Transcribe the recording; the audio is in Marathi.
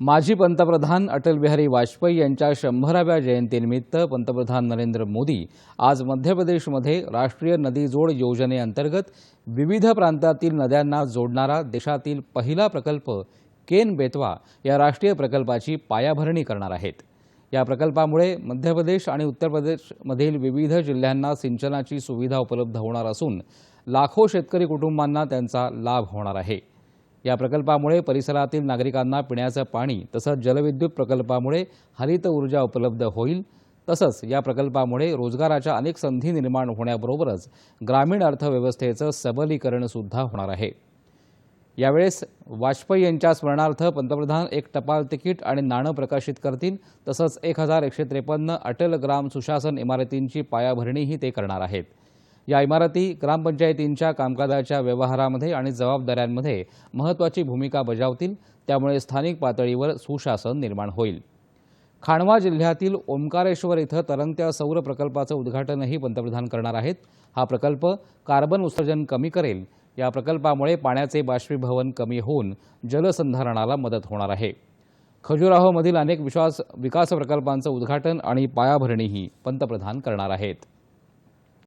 माजी पंतप्रधान अटल बिहारी वाजपेयी यांच्या शंभराव्या जयंतीनिमित्त पंतप्रधान नरेंद्र मोदी आज मध्य प्रदेशमध्ये राष्ट्रीय नदी जोड योजनेअंतर्गत विविध प्रांतातील नद्यांना जोडणारा देशातील पहिला प्रकल्प केन बेतवा या राष्ट्रीय प्रकल्पाची पायाभरणी करणार आहेत. या प्रकल्पामुळे मध्य प्रदेश आणि उत्तर प्रदेशमधील विविध जिल्ह्यांना सिंचनाची सुविधा उपलब्ध होणार असून लाखो शेतकरी कुटुंबांना त्यांचा लाभ होणार आहे. या प्रकल्पामुळे परिसरातील नागरिकांना पिण्याचं पाणी तसंच जलविद्युत प्रकल्पामुळे हरित ऊर्जा उपलब्ध होईल. तसंच या प्रकल्पामुळे रोजगाराच्या अनेक संधी निर्माण होण्याबरोबरच ग्रामीण अर्थव्यवस्थेचं सबलीकरण सुद्धा होणार आहे. यावेळेस वाजपेयी यांच्या स्मरणार्थ पंतप्रधान एक टपाल तिकीट आणि नाणं प्रकाशित करतील. तसंच एक हजार एकशे त्रेपन्न अटल ग्राम सुशासन इमारतींची पायाभरणीही ते करणार आहेत. या इमारती ग्रामपंचायतींच्या कामकाजाच्या व्यवहारामध्ये आणि जबाबदाऱ्यांमध्ये महत्त्वाची भूमिका बजावतील त्यामुळे स्थानिक पातळीवर सुशासन निर्माण होईल. खाणवा जिल्ह्यातील ओंकारेश्वर इथं तरंगत्या सौर प्रकल्पाचं उद्घाटनही पंतप्रधान करणार आहेत. हा प्रकल्प कार्बन उत्सर्जन कमी करेल. या प्रकल्पामुळे पाण्याचे बाष्पीभवन कमी होऊन जलसंधारणाला मदत होणार आहे. खजुराहोमधील अनेक विश्वास विकास प्रकल्पांचं उद्घाटन आणि पायाभरणीही पंतप्रधान करणार आहेत.